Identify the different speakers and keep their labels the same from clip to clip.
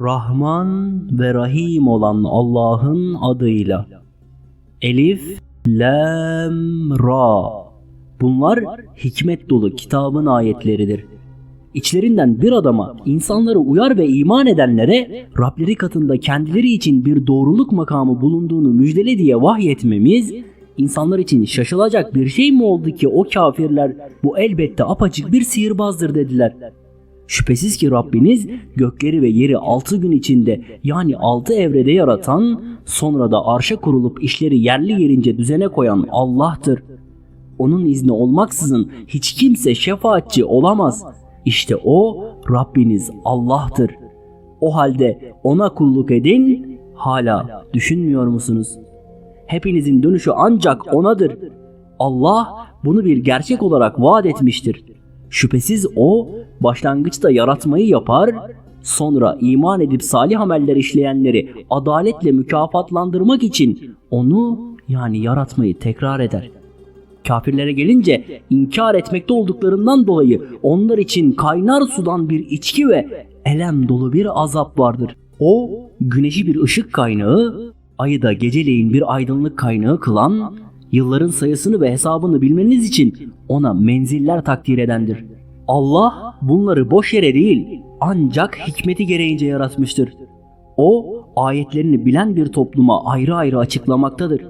Speaker 1: Rahman ve Rahim olan Allah'ın adıyla. Elif, Lam, Ra. Bunlar hikmet dolu kitabın ayetleridir. İçlerinden bir adama insanları uyar ve iman edenlere Rableri katında kendileri için bir doğruluk makamı bulunduğunu müjdele diye vahyetmemiz insanlar için şaşılacak bir şey mi oldu ki o kafirler bu elbette apaçık bir sihirbazdır dediler. Şüphesiz ki Rabbiniz gökleri ve yeri altı gün içinde yani altı evrede yaratan sonra da arşa kurulup işleri yerli yerince düzene koyan Allah'tır. Onun izni olmaksızın hiç kimse şefaatçi olamaz. İşte o Rabbiniz Allah'tır. O halde ona kulluk edin hala düşünmüyor musunuz? Hepinizin dönüşü ancak onadır. Allah bunu bir gerçek olarak vaat etmiştir. Şüphesiz o başlangıçta yaratmayı yapar, sonra iman edip salih ameller işleyenleri adaletle mükafatlandırmak için onu yani yaratmayı tekrar eder. Kafirlere gelince inkar etmekte olduklarından dolayı onlar için kaynar sudan bir içki ve elem dolu bir azap vardır. O güneşi bir ışık kaynağı, ayı da geceleyin bir aydınlık kaynağı kılan, yılların sayısını ve hesabını bilmeniz için ona menziller takdir edendir. Allah bunları boş yere değil ancak hikmeti gereğince yaratmıştır. O ayetlerini bilen bir topluma ayrı ayrı açıklamaktadır.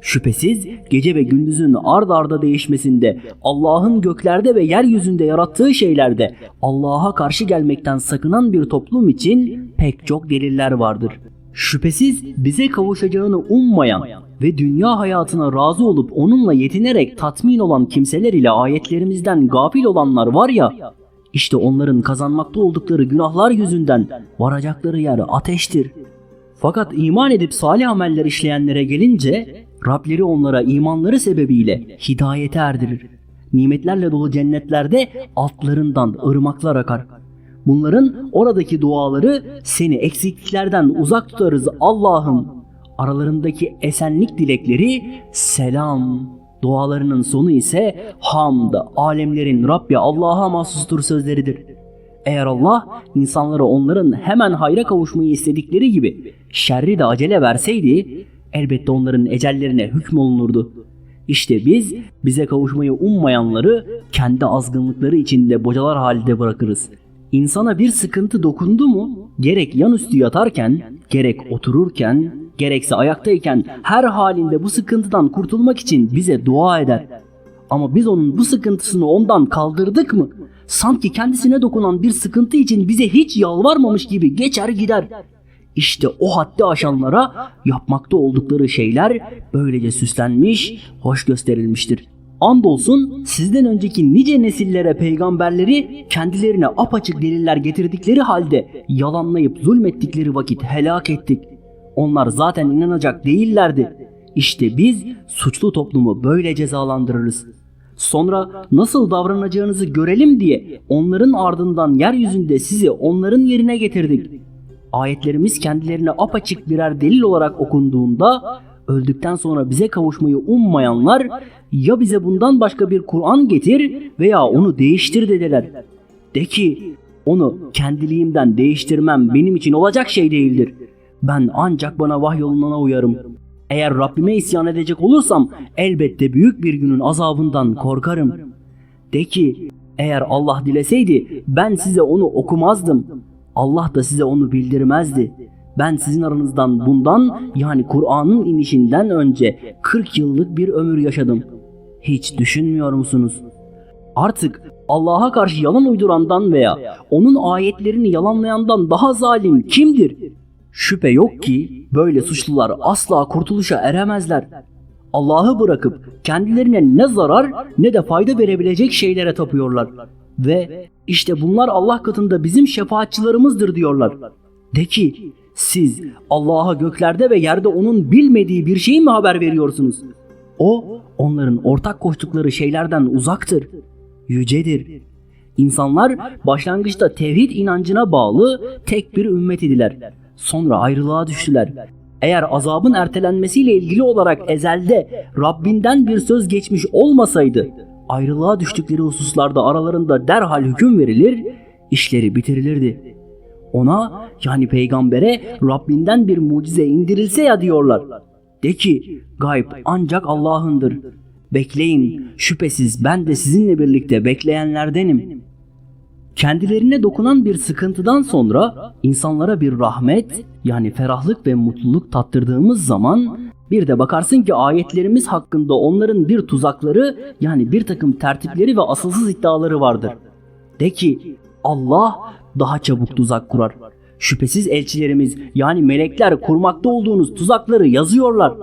Speaker 1: Şüphesiz gece ve gündüzün ard arda değişmesinde, Allah'ın göklerde ve yeryüzünde yarattığı şeylerde Allah'a karşı gelmekten sakınan bir toplum için pek çok deliller vardır. Şüphesiz bize kavuşacağını ummayan ve dünya hayatına razı olup onunla yetinerek tatmin olan kimseler ile ayetlerimizden gafil olanlar var ya, işte onların kazanmakta oldukları günahlar yüzünden varacakları yer ateştir. Fakat iman edip salih ameller işleyenlere gelince Rableri onlara imanları sebebiyle hidayete erdirir. Nimetlerle dolu cennetlerde altlarından ırmaklar akar. Bunların oradaki duaları seni eksikliklerden uzak tutarız Allah'ım. Aralarındaki esenlik dilekleri selam. Dualarının sonu ise hamd, alemlerin Rabbi Allah'a mahsustur sözleridir. Eğer Allah insanlara onların hemen hayra kavuşmayı istedikleri gibi şerri de acele verseydi elbette onların ecellerine hükmolunurdu. İşte biz bize kavuşmayı ummayanları kendi azgınlıkları içinde bocalar halinde bırakırız. İnsana bir sıkıntı dokundu mu gerek yanüstü yatarken, gerek otururken, gerekse ayaktayken her halinde bu sıkıntıdan kurtulmak için bize dua eder. Ama biz onun bu sıkıntısını ondan kaldırdık mı? Sanki kendisine dokunan bir sıkıntı için bize hiç yalvarmamış gibi geçer gider. İşte o haddi aşanlara yapmakta oldukları şeyler böylece süslenmiş, hoş gösterilmiştir. Andolsun sizden önceki nice nesillere peygamberleri kendilerine apaçık deliller getirdikleri halde yalanlayıp zulmettikleri vakit helak ettik. Onlar zaten inanacak değillerdi. İşte biz suçlu toplumu böyle cezalandırırız. Sonra nasıl davranacağınızı görelim diye onların ardından yeryüzünde sizi onların yerine getirdik. Ayetlerimiz kendilerine apaçık birer delil olarak okunduğunda öldükten sonra bize kavuşmayı ummayanlar ya bize bundan başka bir Kur'an getir veya onu değiştir dediler. De ki onu kendiliğimden değiştirmem benim için olacak şey değildir. Ben ancak bana vahyolunana uyarım. Eğer Rabbime isyan edecek olursam elbette büyük bir günün azabından korkarım. De ki eğer Allah dileseydi ben size onu okumazdım. Allah da size onu bildirmezdi. Ben sizin aranızdan bundan yani Kur'an'ın inişinden önce 40 yıllık bir ömür yaşadım. Hiç düşünmüyor musunuz? Artık Allah'a karşı yalan uydurandan veya onun ayetlerini yalanlayandan daha zalim kimdir? Şüphe yok ki böyle suçlular asla kurtuluşa eremezler. Allah'ı bırakıp kendilerine ne zarar ne de fayda verebilecek şeylere tapıyorlar. Ve işte bunlar Allah katında bizim şefaatçılarımızdır diyorlar. De ki siz Allah'a göklerde ve yerde onun bilmediği bir şeyi mi haber veriyorsunuz? O onların ortak koştukları şeylerden uzaktır, yücedir. İnsanlar başlangıçta tevhid inancına bağlı tek bir ümmet idiler. Sonra ayrılığa düştüler. Eğer azabın ertelenmesiyle ilgili olarak ezelde Rabbinden bir söz geçmiş olmasaydı ayrılığa düştükleri hususlarda aralarında derhal hüküm verilir, işleri bitirilirdi. Ona yani peygambere Rabbinden bir mucize indirilse ya diyorlar. De ki gayb ancak Allah'ındır. Bekleyin şüphesiz ben de sizinle birlikte bekleyenlerdenim. Kendilerine dokunan bir sıkıntıdan sonra insanlara bir rahmet yani ferahlık ve mutluluk tattırdığımız zaman bir de bakarsın ki ayetlerimiz hakkında onların bir tuzakları yani bir takım tertipleri ve asılsız iddiaları vardır. De ki Allah daha çabuk tuzak kurar. Şüphesiz elçilerimiz yani melekler kurmakta olduğunuz tuzakları yazıyorlar.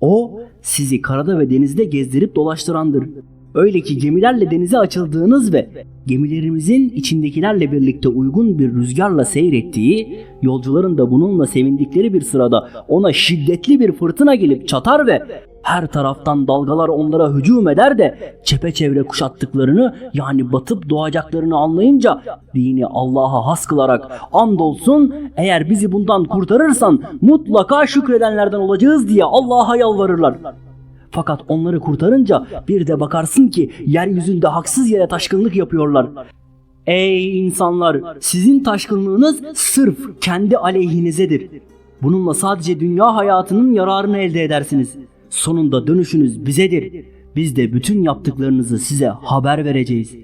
Speaker 1: O sizi karada ve denizde gezdirip dolaştırandır. Öyle ki gemilerle denize açıldığınız ve gemilerimizin içindekilerle birlikte uygun bir rüzgarla seyrettiği, yolcuların da bununla sevindikleri bir sırada ona şiddetli bir fırtına gelip çatar ve her taraftan dalgalar onlara hücum eder de çepeçevre kuşattıklarını yani batıp doğacaklarını anlayınca dini Allah'a has kılarak andolsun eğer bizi bundan kurtarırsan mutlaka şükredenlerden olacağız diye Allah'a yalvarırlar. Fakat onları kurtarınca bir de bakarsın ki yeryüzünde haksız yere taşkınlık yapıyorlar. Ey insanlar sizin taşkınlığınız sırf kendi aleyhinizedir. Bununla sadece dünya hayatının yararını elde edersiniz. Sonunda dönüşünüz bizedir. Biz de bütün yaptıklarınızı size haber vereceğiz.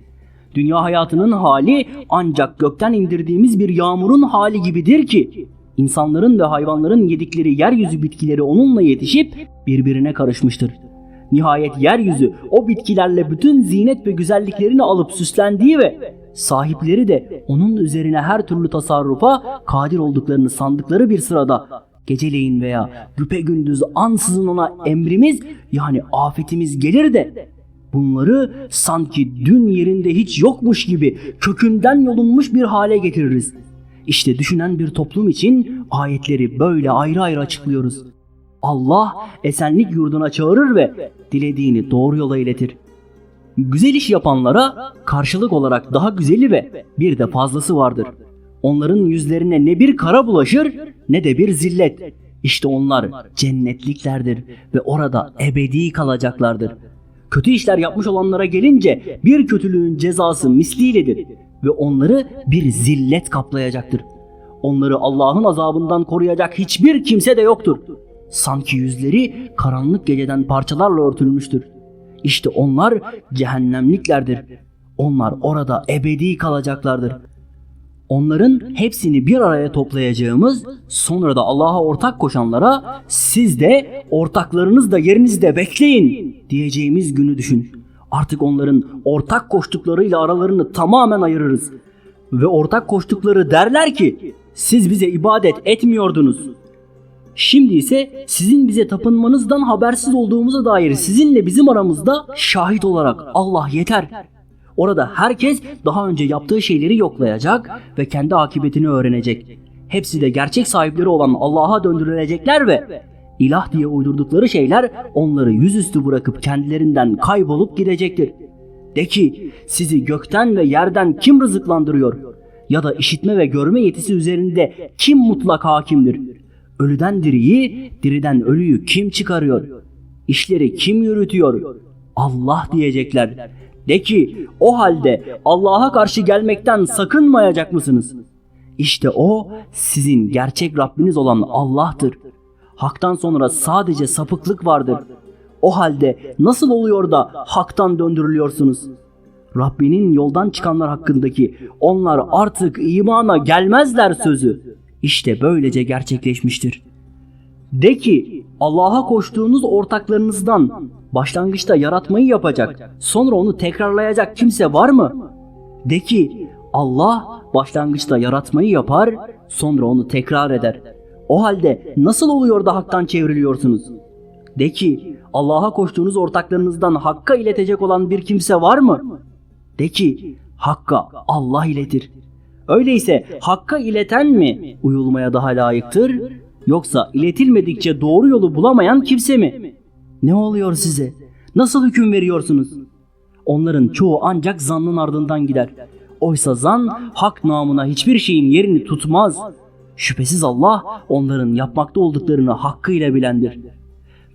Speaker 1: Dünya hayatının hali ancak gökten indirdiğimiz bir yağmurun hali gibidir ki insanların ve hayvanların yedikleri yeryüzü bitkileri onunla yetişip birbirine karışmıştır. Nihayet yeryüzü o bitkilerle bütün zinet ve güzelliklerini alıp süslendiği ve sahipleri de onun üzerine her türlü tasarrufa kadir olduklarını sandıkları bir sırada geceleyin veya güpegündüz ansızın ona emrimiz yani afetimiz gelir de bunları sanki dün yerinde hiç yokmuş gibi kökünden yolunmuş bir hale getiririz. İşte düşünen bir toplum için ayetleri böyle ayrı ayrı açıklıyoruz. Allah esenlik yurduna çağırır ve dilediğini doğru yola iletir. Güzel iş yapanlara karşılık olarak daha güzeli ve bir de fazlası vardır. Onların yüzlerine ne bir kara bulaşır ne de bir zillet. İşte onlar cennetliklerdir ve orada ebedi kalacaklardır. Kötü işler yapmış olanlara gelince bir kötülüğün cezası misliyledir ve onları bir zillet kaplayacaktır. Onları Allah'ın azabından koruyacak hiçbir kimse de yoktur. Sanki yüzleri karanlık geceden parçalarla örtülmüştür. İşte onlar cehennemliklerdir. Onlar orada ebedi kalacaklardır. Onların hepsini bir araya toplayacağımız, sonra da Allah'a ortak koşanlara siz de ortaklarınız da yerinizde bekleyin diyeceğimiz günü düşün. Artık onların ortak koştuklarıyla aralarını tamamen ayırırız. Ve ortak koştukları derler ki siz bize ibadet etmiyordunuz. Şimdi ise sizin bize tapınmanızdan habersiz olduğumuza dair sizinle bizim aramızda şahit olarak Allah yeter. Orada herkes daha önce yaptığı şeyleri yoklayacak ve kendi akıbetini öğrenecek. Hepsi de gerçek sahipleri olan Allah'a döndürülecekler ve ilah diye uydurdukları şeyler onları yüzüstü bırakıp kendilerinden kaybolup gidecektir. De ki sizi gökten ve yerden kim rızıklandırıyor? Ya da işitme ve görme yetisi üzerinde kim mutlak hakimdir? Ölüden diriyi, diriden ölüyü kim çıkarıyor? İşleri kim yürütüyor? Allah diyecekler. De ki o halde Allah'a karşı gelmekten sakınmayacak mısınız? İşte o sizin gerçek Rabbiniz olan Allah'tır. Hak'tan sonra sadece sapıklık vardır. O halde nasıl oluyor da haktan döndürülüyorsunuz? Rabbinin yoldan çıkanlar hakkındaki onlar artık imana gelmezler sözü. İşte böylece gerçekleşmiştir. De ki Allah'a koştuğunuz ortaklarınızdan başlangıçta yaratmayı yapacak, sonra onu tekrarlayacak kimse var mı? De ki Allah başlangıçta yaratmayı yapar, sonra onu tekrar eder. O halde nasıl oluyor da haktan çevriliyorsunuz? De ki Allah'a koştuğunuz ortaklarınızdan Hakk'a iletecek olan bir kimse var mı? De ki Hakk'a Allah iletir. Öyleyse Hakk'a ileten mi uyulmaya daha layıktır? Yoksa iletilmedikçe doğru yolu bulamayan kimse mi? Ne oluyor size? Nasıl hüküm veriyorsunuz? Onların çoğu ancak zannın ardından gider. Oysa zan hak namına hiçbir şeyin yerini tutmaz. Şüphesiz Allah onların yapmakta olduklarını hakkıyla bilendir.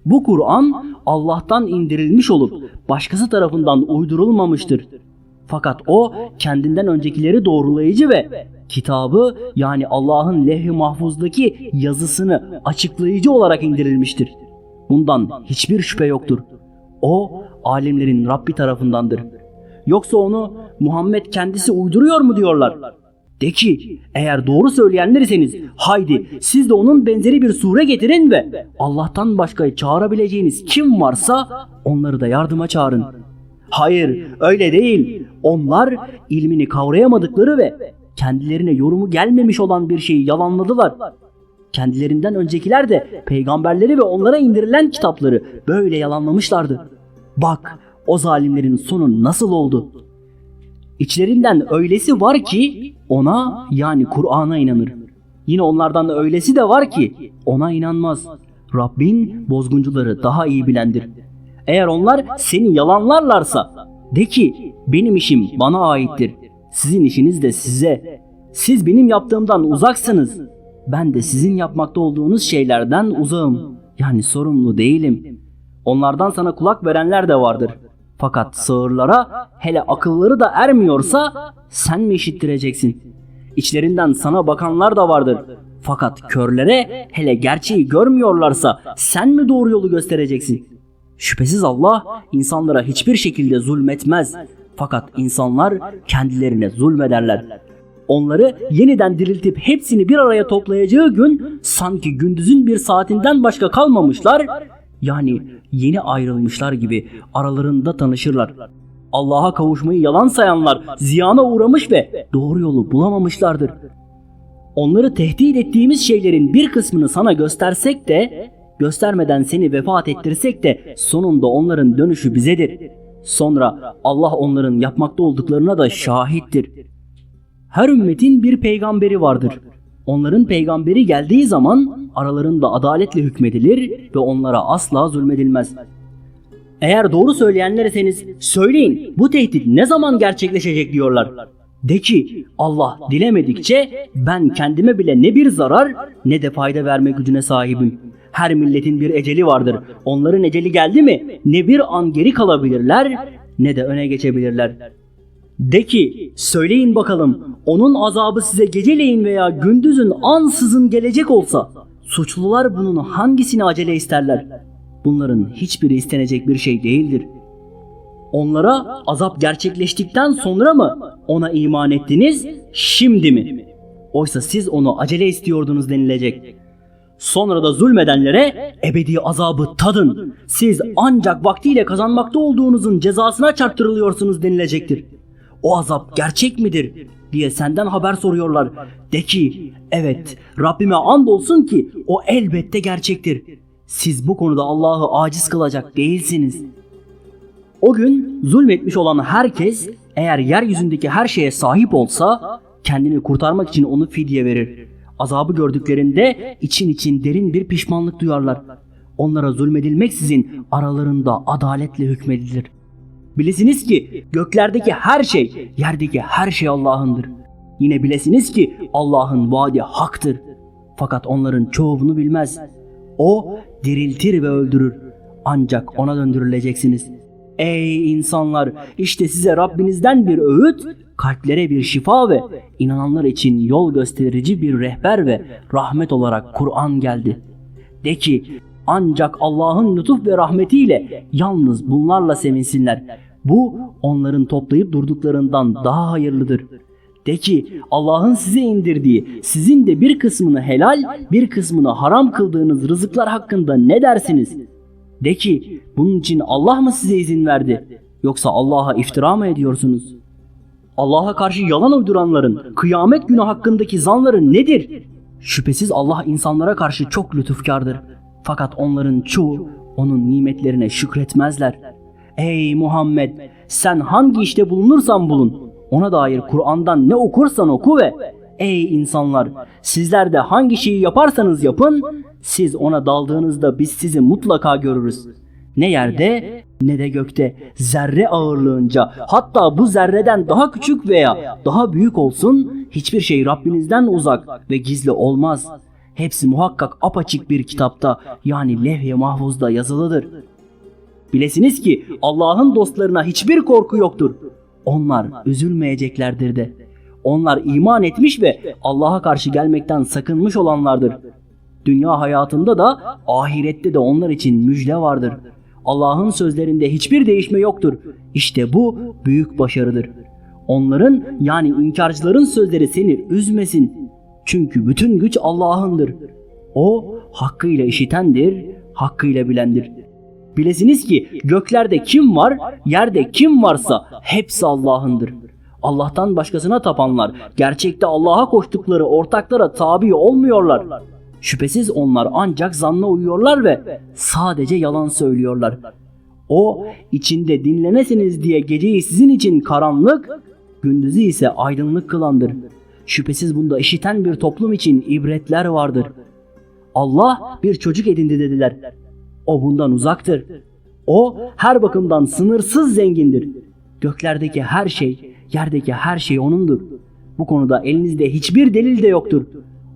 Speaker 1: Bu Kur'an Allah'tan indirilmiş olup başkası tarafından uydurulmamıştır. Fakat o kendinden öncekileri doğrulayıcı ve Kitabı yani Allah'ın levh-i mahfuzdaki yazısını açıklayıcı olarak indirilmiştir. Bundan hiçbir şüphe yoktur. O alimlerin Rabbi tarafındandır. Yoksa onu Muhammed kendisi uyduruyor mu diyorlar? De ki eğer doğru söyleyenler iseniz haydi siz de onun benzeri bir sure getirin ve Allah'tan başka çağırabileceğiniz kim varsa onları da yardıma çağırın. Hayır öyle değil. Onlar ilmini kavrayamadıkları ve kendilerine yorumu gelmemiş olan bir şeyi yalanladılar. Kendilerinden öncekiler de peygamberleri ve onlara indirilen kitapları böyle yalanlamışlardı. Bak o zalimlerin sonu nasıl oldu? İçlerinden öylesi var ki ona yani Kur'an'a inanır. Yine onlardan da öylesi de var ki ona inanmaz. Rabbin bozguncuları daha iyi bilendir. Eğer onlar seni yalanlarlarsa de ki benim işim bana aittir. Sizin işiniz de size. Siz benim yaptığımdan uzaksınız. Ben de sizin yapmakta olduğunuz şeylerden uzağım. Yani sorumlu değilim. Onlardan sana kulak verenler de vardır. Fakat sağırlara hele akılları da ermiyorsa sen mi işittireceksin? İçlerinden sana bakanlar da vardır. Fakat körlere hele gerçeği görmüyorlarsa sen mi doğru yolu göstereceksin? Şüphesiz Allah insanlara hiçbir şekilde zulmetmez. Fakat insanlar kendilerine zulmederler. Onları yeniden diriltip hepsini bir araya toplayacağı gün sanki gündüzün bir saatinden başka kalmamışlar. Yani yeni ayrılmışlar gibi aralarında tanışırlar. Allah'a kavuşmayı yalan sayanlar ziyana uğramış ve doğru yolu bulamamışlardır. Onları tehdit ettiğimiz şeylerin bir kısmını sana göstersek de göstermeden seni vefat ettirsek de sonunda onların dönüşü bizedir. Sonra Allah onların yapmakta olduklarına da şahittir. Her ümmetin bir peygamberi vardır. Onların peygamberi geldiği zaman aralarında adaletle hükmedilir ve onlara asla zulmedilmez. Eğer doğru söyleyenler iseniz söyleyin bu tehdit ne zaman gerçekleşecek diyorlar. De ki Allah dilemedikçe ben kendime bile ne bir zarar ne de fayda verme gücüne sahibim. Her milletin bir eceli vardır. Onların eceli geldi mi ne bir an geri kalabilirler ne de öne geçebilirler. De ki söyleyin bakalım onun azabı size geceleyin veya gündüzün ansızın gelecek olsa suçlular bunun hangisini acele isterler? Bunların hiçbiri istenecek bir şey değildir. Onlara azap gerçekleştikten sonra mı ona iman ettiniz şimdi mi? Oysa siz onu acele istiyordunuz denilecek. Sonra da zulmedenlere ebedi azabı tadın. Siz ancak vaktiyle kazanmakta olduğunuzun cezasına çarptırılıyorsunuz denilecektir. O azap gerçek midir diye senden haber soruyorlar. De ki evet Rabbime and olsun ki o elbette gerçektir. Siz bu konuda Allah'ı aciz kılacak değilsiniz. O gün zulmetmiş olan herkes eğer yeryüzündeki her şeye sahip olsa kendini kurtarmak için onu fidye verir. Azabı gördüklerinde için için derin bir pişmanlık duyarlar. Onlara zulmedilmeksizin aralarında adaletle hükmedilir. Bilesiniz ki göklerdeki her şey, yerdeki her şey Allah'ındır. Yine bilesiniz ki Allah'ın vaadi haktır. Fakat onların çoğu bunu bilmez. O diriltir ve öldürür. Ancak ona döndürüleceksiniz. Ey insanlar işte size Rabbinizden bir öğüt, kalplere bir şifa ve inananlar için yol gösterici bir rehber ve rahmet olarak Kur'an geldi. De ki ancak Allah'ın lütuf ve rahmetiyle yalnız bunlarla sevinsinler. Bu onların toplayıp durduklarından daha hayırlıdır. De ki Allah'ın size indirdiği sizin de bir kısmını helal bir kısmını haram kıldığınız rızıklar hakkında ne dersiniz? De ki bunun için Allah mı size izin verdi? Yoksa Allah'a iftira mı ediyorsunuz? Allah'a karşı yalan uyduranların kıyamet günü hakkındaki zanları nedir? Şüphesiz Allah insanlara karşı çok lütufkardır. Fakat onların çoğu onun nimetlerine şükretmezler. Ey Muhammed sen hangi işte bulunursan bulun ona dair Kur'an'dan ne okursan oku ve ey insanlar sizler de hangi şeyi yaparsanız yapın siz ona daldığınızda biz sizi mutlaka görürüz. Ne yerde ne de gökte zerre ağırlığınca hatta bu zerreden daha küçük veya daha büyük olsun hiçbir şey Rabbinizden uzak ve gizli olmaz. Hepsi muhakkak apaçık bir kitapta yani levh-i mahfuzda yazılıdır. Bilesiniz ki Allah'ın dostlarına hiçbir korku yoktur. Onlar üzülmeyeceklerdir de. Onlar iman etmiş ve Allah'a karşı gelmekten sakınmış olanlardır. Dünya hayatında da ahirette de onlar için müjde vardır. Allah'ın sözlerinde hiçbir değişme yoktur. İşte bu büyük başarıdır. Onların yani inkarcıların sözleri seni üzmesin. Çünkü bütün güç Allah'ındır. O hakkıyla işitendir, hakkıyla bilendir. Bilesiniz ki göklerde kim var, yerde kim varsa hepsi Allah'ındır. Allah'tan başkasına tapanlar gerçekte Allah'a koştukları ortaklara tabi olmuyorlar. Şüphesiz onlar ancak zanna uyuyorlar ve sadece yalan söylüyorlar. O içinde dinlenesiniz diye geceyi sizin için karanlık, gündüzü ise aydınlık kılandır. Şüphesiz bunda işiten bir toplum için ibretler vardır. Allah bir çocuk edindi dediler. O bundan uzaktır. O her bakımdan sınırsız zengindir. Göklerdeki her şey, yerdeki her şey O'nundur. Bu konuda elinizde hiçbir delil de yoktur.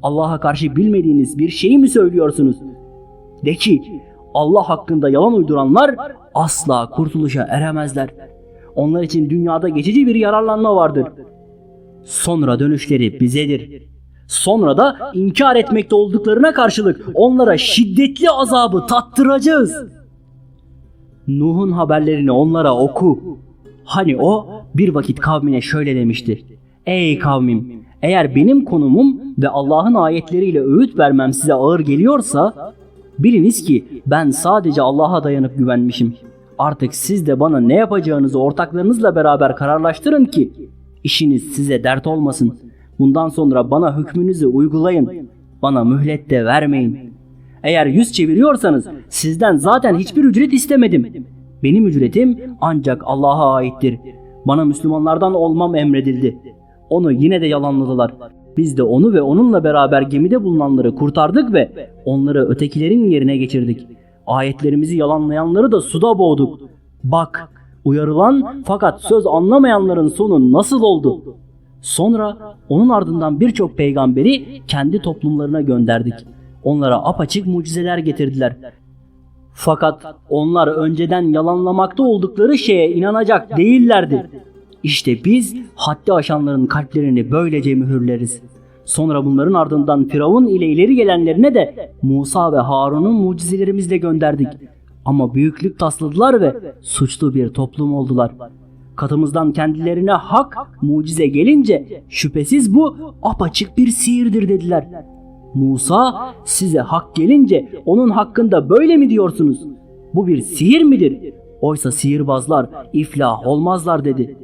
Speaker 1: Allah'a karşı bilmediğiniz bir şeyi mi söylüyorsunuz? De ki Allah hakkında yalan uyduranlar asla kurtuluşa eremezler. Onlar için dünyada geçici bir yararlanma vardır. Sonra dönüşleri bizedir. Sonra da inkar etmekte olduklarına karşılık onlara şiddetli azabı tattıracağız. Nuh'un haberlerini onlara oku. Hani o bir vakit kavmine şöyle demişti. Ey kavmim eğer benim konumum ve Allah'ın ayetleriyle öğüt vermem size ağır geliyorsa biliniz ki ben sadece Allah'a dayanıp güvenmişim. Artık siz de bana ne yapacağınızı ortaklarınızla beraber kararlaştırın ki işiniz size dert olmasın. Bundan sonra bana hükmünüzü uygulayın. Bana mühlet de vermeyin. Eğer yüz çeviriyorsanız sizden zaten hiçbir ücret istemedim. Benim ücretim ancak Allah'a aittir. Bana Müslümanlardan olmam emredildi. Onu yine de yalanladılar. Biz de onu ve onunla beraber gemide bulunanları kurtardık ve onları ötekilerin yerine geçirdik. Ayetlerimizi yalanlayanları da suda boğduk. Bak, uyarılan fakat söz anlamayanların sonu nasıl oldu? Sonra onun ardından birçok peygamberi kendi toplumlarına gönderdik. Onlara apaçık mucizeler getirdiler. Fakat onlar önceden yalanlamakta oldukları şeye inanacak değillerdi. İşte biz haddi aşanların kalplerini böylece mühürleriz. Sonra bunların ardından Firavun ile ileri gelenlerine de Musa ve Harun'un mucizelerimizle gönderdik. Ama büyüklük tasladılar ve suçlu bir toplum oldular. Katımızdan kendilerine hak, mucize gelince şüphesiz bu apaçık bir sihirdir dediler. Musa size hak gelince onun hakkında böyle mi diyorsunuz? Bu bir sihir midir? Oysa sihirbazlar iflah olmazlar dedi.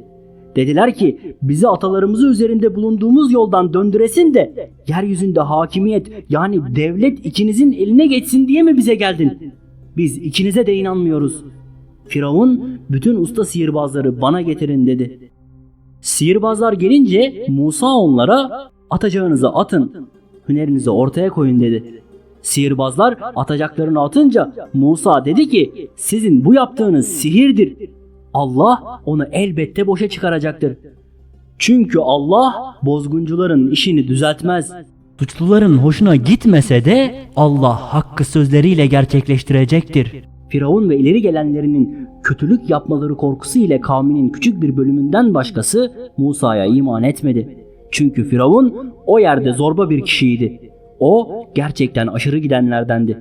Speaker 1: Dediler ki bizi atalarımızı üzerinde bulunduğumuz yoldan döndüresin de yeryüzünde hakimiyet yani devlet ikinizin eline geçsin diye mi bize geldin? Biz ikinize de inanmıyoruz. Firavun bütün usta sihirbazları bana getirin dedi. Sihirbazlar gelince Musa onlara atacağınızı atın, hünerinizi ortaya koyun dedi. Sihirbazlar atacaklarını atınca Musa dedi ki sizin bu yaptığınız sihirdir. Allah onu elbette boşa çıkaracaktır. Çünkü Allah bozguncuların işini düzeltmez.
Speaker 2: Suçluların hoşuna gitmese de Allah hakkı sözleriyle gerçekleştirecektir.
Speaker 1: Firavun ve ileri gelenlerinin kötülük yapmaları korkusu ile kavminin küçük bir bölümünden başkası Musa'ya iman etmedi. Çünkü Firavun o yerde zorba bir kişiydi. O gerçekten aşırı gidenlerdendi.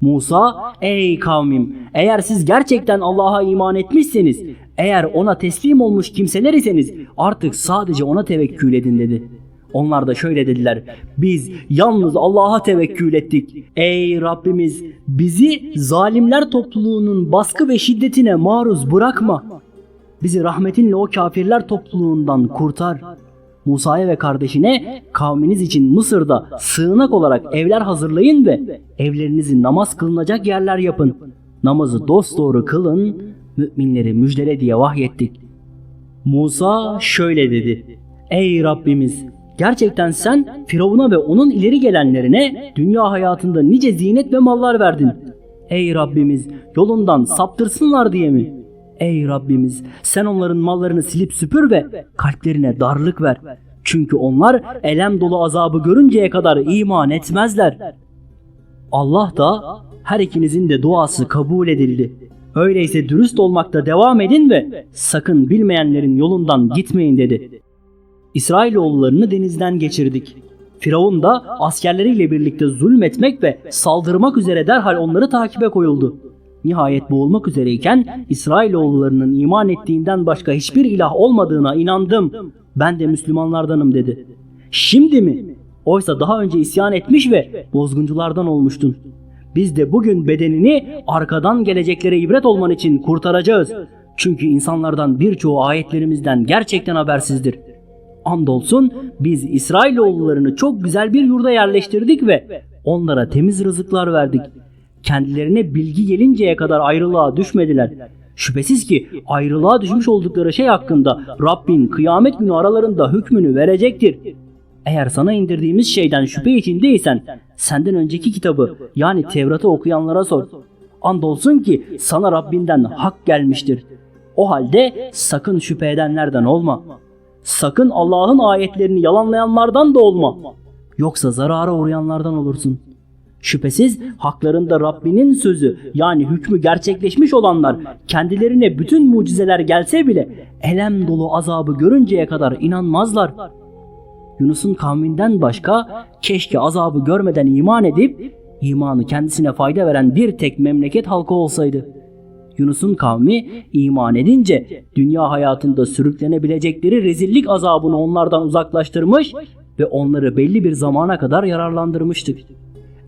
Speaker 1: Musa, ey kavmim eğer siz gerçekten Allah'a iman etmişseniz, eğer ona teslim olmuş kimseler iseniz artık sadece ona tevekkül edin dedi. Onlar da şöyle dediler. Biz yalnız Allah'a tevekkül ettik. Ey Rabbimiz bizi zalimler topluluğunun baskı ve şiddetine maruz bırakma. Bizi rahmetinle o kafirler topluluğundan kurtar. Musa'ya ve kardeşine kavminiz için Mısır'da sığınak olarak evler hazırlayın ve evlerinizi namaz kılınacak yerler yapın. Namazı dosdoğru kılın, müminleri müjdele diye vahyettik. Musa şöyle dedi. Ey Rabbimiz gerçekten sen Firavun'a ve onun ileri gelenlerine dünya hayatında nice zinet ve mallar verdin. Ey Rabbimiz yolundan saptırsınlar diye mi? Ey Rabbimiz sen onların mallarını silip süpür ve kalplerine darlık ver. Çünkü onlar elem dolu azabı görünceye kadar iman etmezler. Allah da her ikinizin de duası kabul edildi. Öyleyse dürüst olmakta devam edin ve sakın bilmeyenlerin yolundan gitmeyin dedi. İsrailoğullarını denizden geçirdik. Firavun da askerleriyle birlikte zulmetmek ve saldırmak üzere derhal onları takibe koyuldu. Nihayet boğulmak üzereyken İsrailoğullarının iman ettiğinden başka hiçbir ilah olmadığına inandım. Ben de Müslümanlardanım dedi. Şimdi mi? Oysa daha önce isyan etmiş ve bozgunculardan olmuştun. Biz de bugün bedenini arkadan geleceklere ibret olman için kurtaracağız. Çünkü insanlardan birçoğu ayetlerimizden gerçekten habersizdir. Andolsun biz İsrailoğullarını çok güzel bir yurda yerleştirdik ve onlara temiz rızıklar verdik. Kendilerine bilgi gelinceye kadar ayrılığa düşmediler. Şüphesiz ki ayrılığa düşmüş oldukları şey hakkında Rabbin kıyamet günü aralarında hükmünü verecektir. Eğer sana indirdiğimiz şeyden şüphe içindeysen senden önceki kitabı yani Tevrat'ı okuyanlara sor. Andolsun ki sana Rabbinden hak gelmiştir. O halde sakın şüphe edenlerden olma. Sakın Allah'ın ayetlerini yalanlayanlardan da olma. Yoksa zarara uğrayanlardan olursun. Şüphesiz haklarında Rabbinin sözü yani hükmü gerçekleşmiş olanlar kendilerine bütün mucizeler gelse bile elem dolu azabı görünceye kadar inanmazlar. Yunus'un kavminden başka keşke azabı görmeden iman edip imanı kendisine fayda veren bir tek memleket halkı olsaydı. Yunus'un kavmi iman edince dünya hayatında sürüklenebilecekleri rezillik azabını onlardan uzaklaştırmış ve onları belli bir zamana kadar yararlandırmıştık.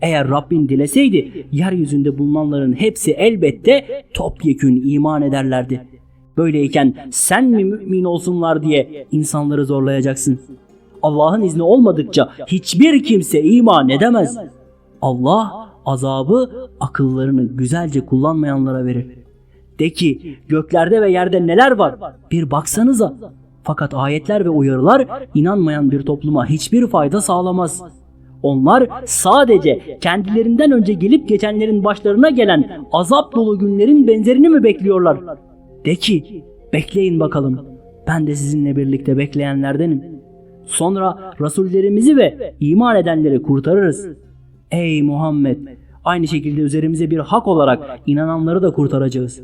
Speaker 1: Eğer Rabbin dileseydi yeryüzünde bulunanların hepsi elbette topyekün iman ederlerdi. Böyleyken sen mi mümin olsunlar diye insanları zorlayacaksın. Allah'ın izni olmadıkça hiçbir kimse iman edemez. Allah azabı akıllarını güzelce kullanmayanlara verir. De ki göklerde ve yerde neler var bir baksanıza. Fakat ayetler ve uyarılar inanmayan bir topluma hiçbir fayda sağlamaz. Onlar sadece kendilerinden önce gelip geçenlerin başlarına gelen azap dolu günlerin benzerini mi bekliyorlar? De ki bekleyin bakalım. Ben de sizinle birlikte bekleyenlerdenim. Sonra rasullerimizi ve iman edenleri kurtarırız. Ey Muhammed! Aynı şekilde üzerimize bir hak olarak inananları da kurtaracağız.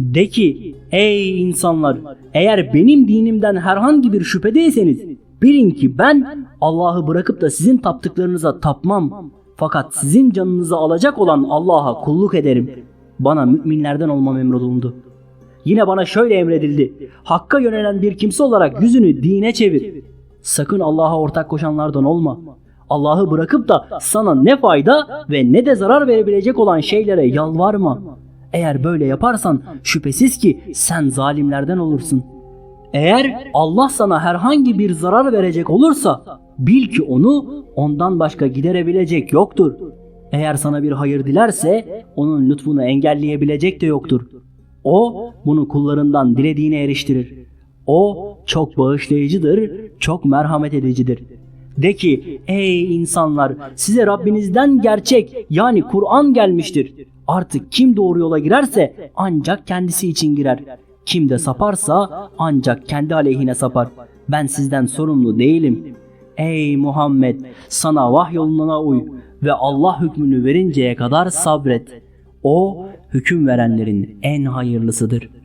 Speaker 1: De ki ey insanlar eğer benim dinimden herhangi bir şüphedeyseniz bilin ki ben Allah'ı bırakıp da sizin taptıklarınıza tapmam. Fakat sizin canınızı alacak olan Allah'a kulluk ederim. Bana müminlerden olmam emrolundu. Yine bana şöyle emredildi. Hakka yönelen bir kimse olarak yüzünü dine çevir. Sakın Allah'a ortak koşanlardan olma. Allah'ı bırakıp da sana ne fayda ve ne de zarar verebilecek olan şeylere yalvarma. Eğer böyle yaparsan şüphesiz ki sen zalimlerden olursun. Eğer Allah sana herhangi bir zarar verecek olursa bil ki onu ondan başka giderebilecek yoktur. Eğer sana bir hayır dilerse onun lütfunu engelleyebilecek de yoktur. O bunu kullarından dilediğine eriştirir. O çok bağışlayıcıdır, çok merhamet edicidir. De ki ey insanlar size Rabbinizden gerçek yani Kur'an gelmiştir. Artık kim doğru yola girerse ancak kendisi için girer. Kim de saparsa ancak kendi aleyhine sapar. Ben sizden sorumlu değilim. Ey Muhammed sana vahyolunana uy ve Allah hükmünü verinceye kadar sabret. O hüküm verenlerin en hayırlısıdır.''